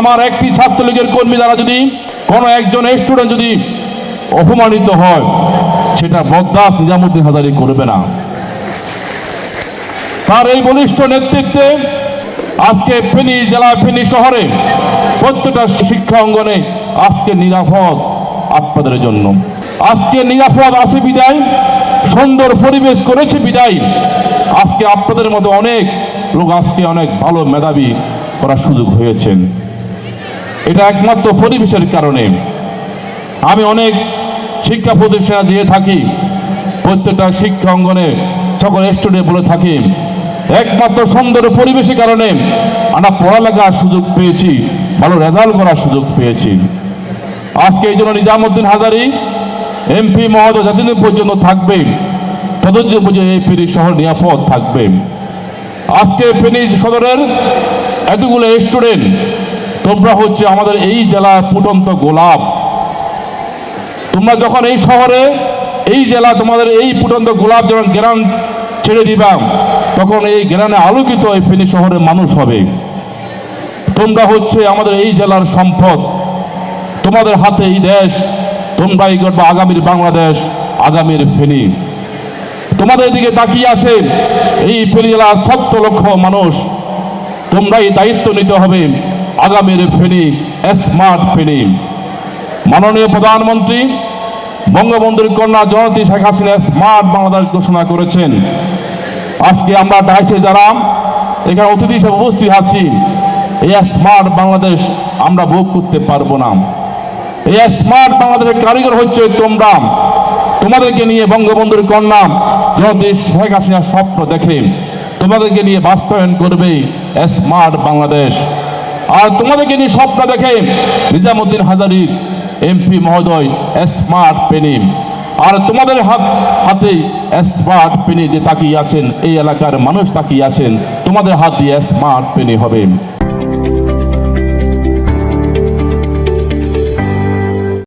আমার একটি ছাত্রলীগের কর্মী দ্বারা যদি কোনো একজন স্টুডেন্ট যদি অপমানিত হয়, সেটা বরদাস নিজামুদ্দিন হাজারি করবে না। তার এই বলিষ্ঠ নেতৃত্বে আজকে ফেনী জেলা ফেনী শহরে প্রত্যেকটা শিক্ষা অঙ্গনে আজকে নিরাপদ আপনাদের জন্য। আজকে নিরাপদ আছে বিদায়, সুন্দর পরিবেশ করেছে বিদায়। আজকে আপনাদের মতো অনেক লোক আজকে অনেক ভালো মেধাবী করার সুযোগ হয়েছেন। এটা একমাত্র পরিবেশের কারণে। আমি অনেক শিক্ষা প্রতিষ্ঠানে যেয়ে থাকি, প্রত্যেকটা শিক্ষা অঙ্গনে সকল স্টুডেন্ট বলে থাকি। একমাত্র সুন্দর পরিবেশের কারণে আমরা পড়ালেখার সুযোগ পেয়েছি, ভালো রেজাল্ট করার সুযোগ পেয়েছি। আজকে এই জন্য নিজামুদ্দিন হাজারি এমপি মহোদয় যতদিন পর্যন্ত থাকবে, ততদিন পর্যন্ত এই ফেরি শহর নিরাপদ থাকবে। আজকে ফেনী সদরের এতগুলো স্টুডেন্ট তোমরা হচ্ছে আমাদের এই জেলার ফুটন্ত গোলাপ। তোমরা যখন এই শহরে, এই জেলা তোমাদের এই ফুটন্ত গোলাপ যখন গ্রাম ছেড়ে দিবা, তখন এই গ্রামে আলোকিত এই ফেনী শহরের মানুষ হবে। তোমরা হচ্ছে আমাদের এই জেলার সম্পদ। তোমাদের হাতে এই দেশ তোমরাই করবে আগামীর বাংলাদেশ, আগামীর ফেনী। তোমাদের দিকে তাকিয়ে আছে এই ফেনী জেলার সত্তর লক্ষ মানুষ। তোমরাই দায়িত্ব নিতে হবে। আগামীর ফেনী, স্মার্ট ফেনী। মাননীয় প্রধানমন্ত্রী, বঙ্গবন্ধুর কন্যা জনতী শেখ হাসিনা স্মার্ট বাংলাদেশ ঘোষণা করেছেন। আজকে আমরা ডাইসে যারা, এখানে অতিথি হিসেবে উপস্থিত আছি, এই স্মার্ট বাংলাদেশ আমরা ভোগ করতে পারব না। এই স্মার্ট বাংলাদেশের কারিগর হচ্ছে তোমরা। তোমাদেরকে নিয়ে বঙ্গবন্ধুর কন্যা জনতী শেখ হাসিনা স্বপ্ন দেখে, তোমাদেরকে নিয়ে বাস্তবায়ন করবে স্মার্ট বাংলাদেশ। আর তোমাদেরকে নিয়ে স্বপ্ন দেখে নিজামুদ্দিন হাজারির এমপি মহোদয় স্মার্ট পেনি আর তোমাদের হাত হাতে স্মার্ট পেনি যে তাকিয়ে আছেন, এই এলাকার মানুষ তাকিয়ে আছেন, তোমাদের হাত দিয়ে স্মার্ট পেনি হবে।